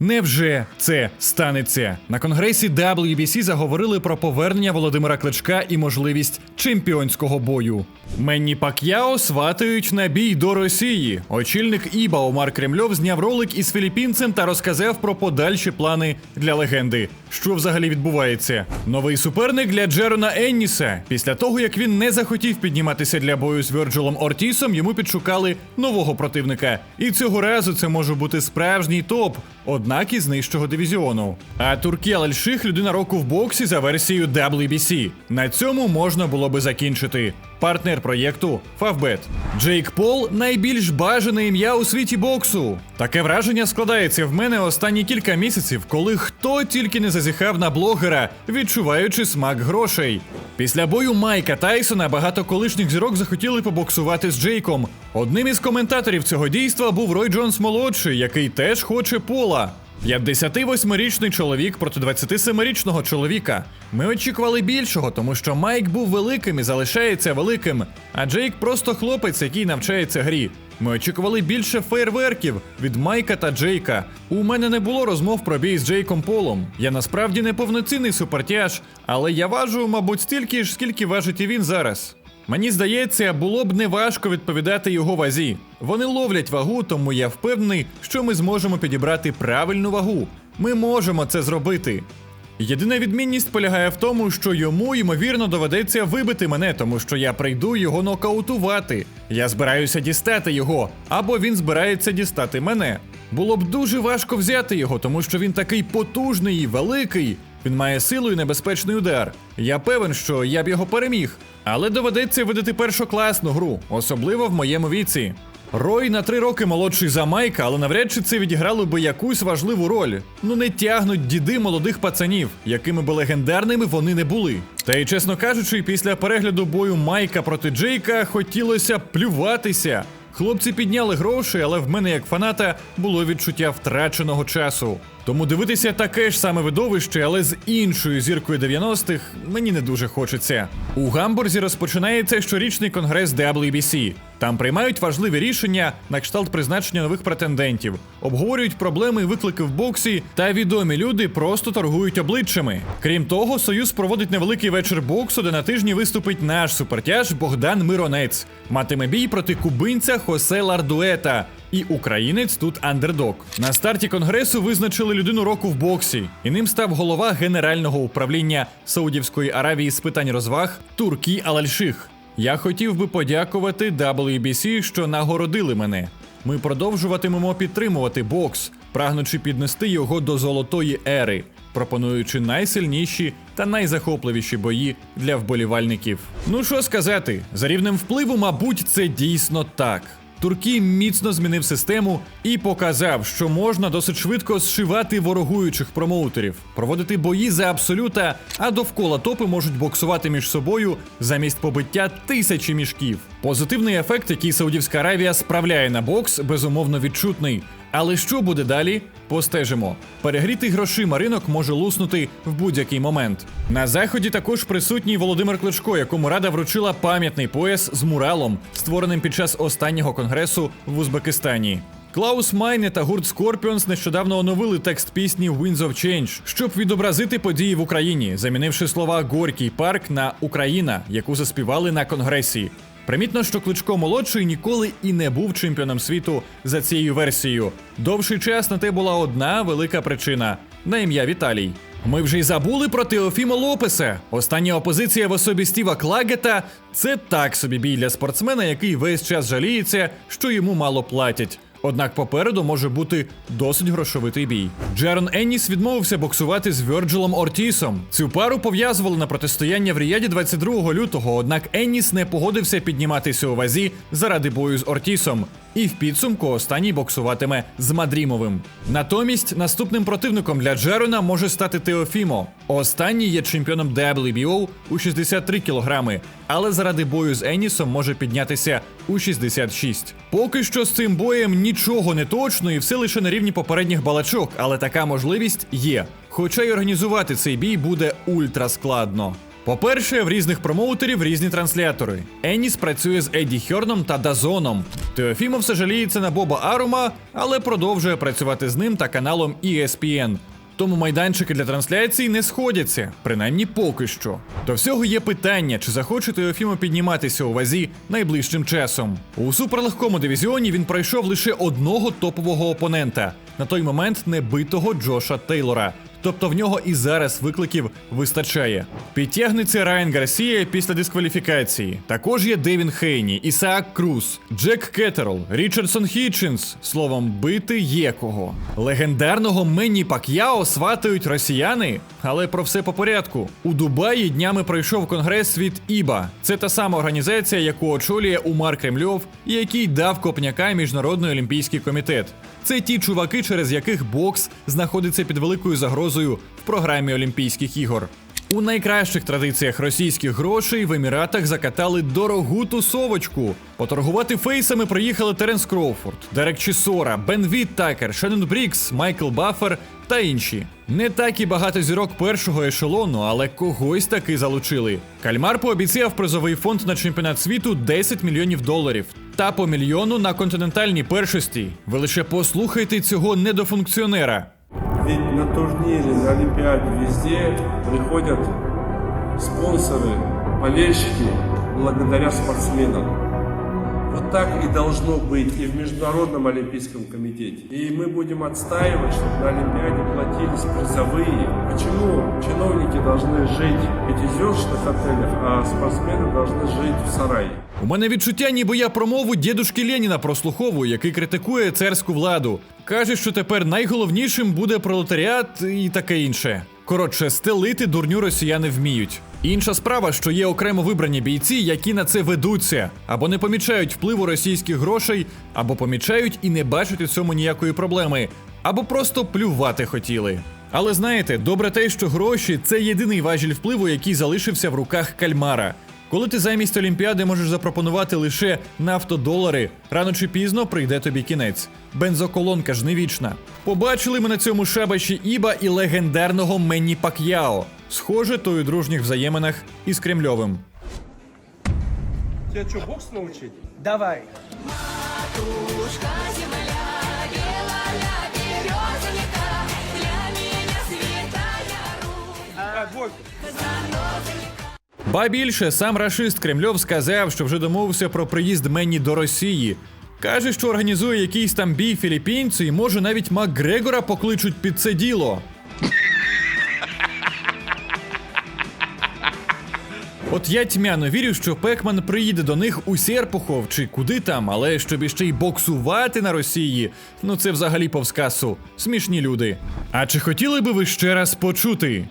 Невже це станеться? На конгресі WBC заговорили про повернення Володимира Кличка і можливість чемпіонського бою. Менні Пак'яо сватають на бій до Росії. Очільник Іба Омар Кремльов зняв ролик із філіппінцем та розказав про подальші плани для легенди. Що взагалі відбувається? Новий суперник для Джерона Енніса. Після того як він не захотів підніматися для бою з Вірджилом Ортісом, йому підшукали нового противника. І цього разу це може бути справжній топ, однак із нижчого дивізіону. А Туркі Алельших людина року в боксі за версією WBC. На цьому можна було би закінчити. Партнер проєкту Фавбет. Джейк Пол найбільш бажане ім'я у світі боксу. Таке враження складається в мене останні кілька місяців, коли хто тільки не зазіхав на блогера, відчуваючи смак грошей. Після бою Майка Тайсона багато колишніх зірок захотіли побоксувати з Джейком. Одним із коментаторів цього дійства був Рой Джонс молодший, який теж хоче пола. 58-річний чоловік проти 27-річного чоловіка. Ми очікували більшого, тому що Майк був великим і залишається великим, а Джейк просто хлопець, який навчається грі. Ми очікували більше фейерверків від Майка та Джейка. У мене не було розмов про бій з Джейком Полом. Я насправді не повноцінний супертяж, але я важу, мабуть, стільки ж, скільки важить і він зараз. Мені здається, було б неважко відповідати його вазі. Вони ловлять вагу, тому я впевнений, що ми зможемо підібрати правильну вагу. Ми можемо це зробити. Єдина відмінність полягає в тому, що йому ймовірно доведеться вибити мене, тому що я прийду його нокаутувати. Я збираюся дістати його, або він збирається дістати мене. Було б дуже важко взяти його, тому що він такий потужний і великий. Він має силу і небезпечний удар. Я певен, що я б його переміг, але доведеться видати першокласну гру, особливо в моєму віці. Рой на три роки молодший за Майка, але навряд чи це відіграло би якусь важливу роль. Ну не тягнуть діди молодих пацанів, якими би легендарними вони не були. Та й чесно кажучи, після перегляду бою Майка проти Джейка хотілося плюватися. Хлопці підняли гроші, але в мене як фаната було відчуття втраченого часу. Тому дивитися таке ж саме видовище, але з іншою зіркою 90-х мені не дуже хочеться. У Гамбурзі розпочинається щорічний конгрес WBC. Там приймають важливі рішення на кшталт призначення нових претендентів, обговорюють проблеми і виклики в боксі, та відомі люди просто торгують обличчями. Крім того, Союз проводить невеликий вечір боксу, де на тижні виступить наш супертяж Богдан Миронець. Матиме бій проти кубинця Хосе Лардуета. І українець тут андердог. На старті конгресу визначили людину року в боксі, і ним став голова Генерального управління Саудівської Аравії з питань розваг Туркі Алальших. Я хотів би подякувати WBC, що нагородили мене. Ми продовжуватимемо підтримувати бокс, прагнучи піднести його до золотої ери, пропонуючи найсильніші та найзахопливіші бої для вболівальників. Ну що сказати, за рівнем впливу, мабуть, це дійсно так. Туркі міцно змінив систему і показав, що можна досить швидко зшивати ворогуючих промоутерів, проводити бої за абсолюта, а довкола топи можуть боксувати між собою замість побиття тисячі мішків. Позитивний ефект, який Саудівська Аравія справляє на бокс, безумовно відчутний. Але що буде далі? Постежимо. Перегрітий грошима ринок може луснути в будь-який момент. На заході також присутній Володимир Кличко, якому рада вручила пам'ятний пояс з муралом, створеним під час останнього конгресу в Узбекистані. Клаус Майне та гурт Scorpions нещодавно оновили текст пісні Winds of Change, щоб відобразити події в Україні, замінивши слова Горький парк на Україна, яку заспівали на конгресі. Примітно, що Кличко молодший ніколи і не був чемпіоном світу за цією версією. Довший час на те була одна велика причина на ім'я Віталій. Ми вже й забули про Теофіма Лопеса. Остання опозиція в особі Стіва Клагета це так собі бій для спортсмена, який весь час жаліється, що йому мало платять. Однак попереду може бути досить грошовитий бій. Джерон Енніс відмовився боксувати з Вьорджилом Ортісом. Цю пару пов'язували на протистояння в Ріяді 22 лютого. Однак Енніс не погодився підніматися у вазі заради бою з Ортісом. І в підсумку останній боксуватиме з Мадрімовим. Натомість наступним противником для Джерона може стати Теофімо. Останній є чемпіоном WBO у 63 кілограми, але заради бою з Енісом може піднятися у 66. Поки що з цим боєм нічого не точно і все лише на рівні попередніх балачок, але така можливість є. Хоча й організувати цей бій буде ультра складно. По-перше, в різних промоутерів різні транслятори. Еніс працює з Едді Хьорном та Дазоном. Теофімов жаліється на Боба Арума, але продовжує працювати з ним та каналом ESPN. Тому майданчики для трансляцій не сходяться, принаймні поки що. До всього є питання, чи захоче Теофімо підніматися у вазі найближчим часом. У суперлегкому дивізіоні він пройшов лише одного топового опонента на той момент небитого Джоша Тейлора. Тобто в нього і зараз викликів вистачає. Підтягнеться Райан Гарсія після дискваліфікації. Також є Девін Хейні, Ісаак Круз, Джек Кеттерл, Річардсон Хітчинс. Словом, бити є кого. Легендарного Менні Пак'яо сватають росіяни, але про все по порядку. У Дубаї днями пройшов конгрес від ІБА. Це та сама організація, яку очолює Умар Кремльов, і який дав копняка Міжнародний олімпійський комітет. Це ті чуваки, через яких бокс знаходиться під великою загрозою в програмі Олімпійських ігор. У найкращих традиціях російських грошей в Еміратах закатали дорогу тусовочку. Поторгувати фейсами приїхали Теренс Кроуфорд, Дерек Чісора, Бен Віт Такер, Шеннон Брікс, Майкл Баффер та інші. Не так і багато зірок першого ешелону, але когось таки залучили. Кальмар пообіцяв призовий фонд на чемпіонат світу 10 мільйонів доларів та по мільйону на континентальній першості. Ви лише послухайте цього недофункціонера. Ведь на турнире, на Олимпиаде везде приходят спонсоры, болельщики благодаря спортсменам. Вот так и должно быть и в Международном Олимпийском комитете. И мы будем отстаивать, чтобы на Олимпиаде платились призовые. Почему должны жить в пятизвездочных отелях, а спортсмены должны жить в сарае? У мене відчуття, ніби я промову дідушки Леніна прослуховую, який критикує царську владу. Каже, що тепер найголовнішим буде пролетаріат і таке інше. Коротше, стелити дурню росіяни вміють. Інша справа, що є окремо вибрані бійці, які на це ведуться, або не помічають впливу російських грошей, або помічають і не бачать у цьому ніякої проблеми, або просто плювати хотіли. Але знаєте, добре те, що гроші це єдиний важіль впливу, який залишився в руках кальмара. Коли ти замість Олімпіади можеш запропонувати лише нафтодолари, рано чи пізно прийде тобі кінець. Бензоколонка ж не вічна. Побачили ми на цьому шабаші Іба і легендарного Менні Пак'яо. Схоже, то у дружніх взаєминах із Кремльовим. Тебя что, бокс научить? Давай. Матушка Ба більше сам рашист Кремльов сказав, що вже домовився про приїзд Менні до Росії. Каже, що організує якийсь там бій філіппінцю і може навіть Макгрегора покличуть під це діло. От я тьмяно вірю, що Пекман приїде до них у Серпухов чи куди там, але щоб іще й боксувати на Росії. Ну це взагалі повз касу. Смішні люди. А чи хотіли би ви ще раз почути?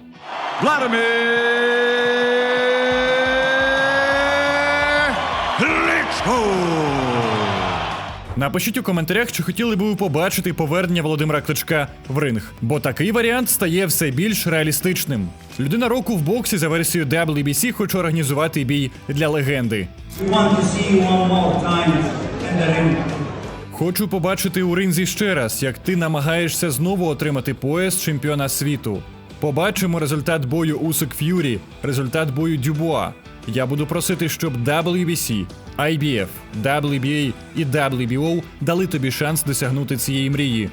Напишіть у коментарях, чи хотіли би ви побачити повернення Володимира Кличка в ринг, бо такий варіант стає все більш реалістичним. Людина року в боксі за версією WBC хоче організувати бій для легенди. Хочу побачити у ринзі ще раз, як ти намагаєшся знову отримати пояс чемпіона світу. Побачимо результат бою Усик Ф'юрі, результат бою Дюбуа. Я буду просити, щоб WBC, IBF, WBA і WBO дали тобі шанс досягнути цієї мрії.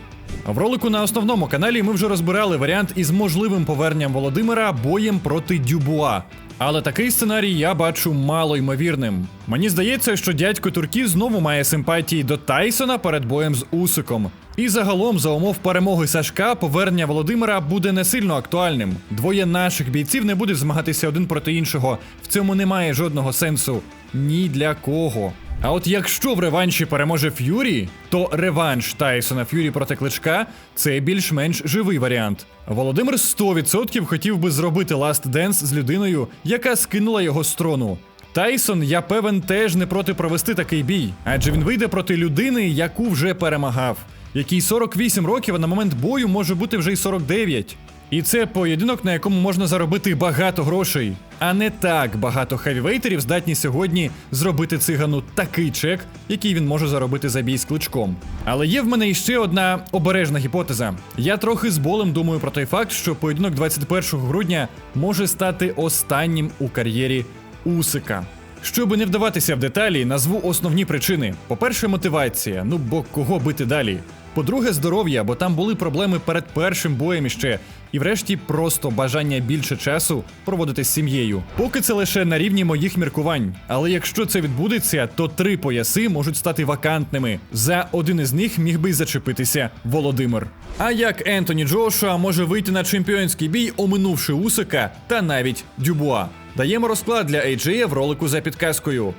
В ролику на основному каналі ми вже розбирали варіант із можливим поверненням Володимира боєм проти Дюбуа. Але такий сценарій я бачу мало ймовірним. Мені здається, що дядько Турків знову має симпатії до Тайсона перед боєм з Усиком. І загалом, за умов перемоги Сашка, повернення Володимира буде не сильно актуальним. Двоє наших бійців не будуть змагатися один проти іншого. В цьому немає жодного сенсу ні для кого. А от якщо в реванші переможе Ф'юрі, то реванш Тайсона Ф'юрі проти кличка це більш-менш живий варіант. Володимир 100% хотів би зробити Last Dance з людиною, яка скинула його з трону. Тайсон, я певен, теж не проти провести такий бій, адже він вийде проти людини, яку вже перемагав, якій 48 років, а на момент бою може бути вже й 49. І це поєдинок, на якому можна заробити багато грошей. А не так багато хевівейтерів здатні сьогодні зробити цигану такий чек, який він може заробити за бій з кличком. Але є в мене іще одна обережна гіпотеза. Я трохи з болем думаю про той факт, що поєдинок 21 грудня може стати останнім у кар'єрі Усика. Щоби не вдаватися в деталі, назву основні причини. По-перше, мотивація. Ну бо кого бити далі? По-друге, здоров'я, бо там були проблеми перед першим боєм іще. І врешті просто бажання більше часу проводити з сім'єю. Поки це лише на рівні моїх міркувань. Але якщо це відбудеться, то три пояси можуть стати вакантними. За один із них міг би й зачепитися Володимир. А як Ентоні Джошуа може вийти на чемпіонський бій, оминувши Усика та навіть Дюбуа? Даємо розклад для AJ в ролику за підказкою.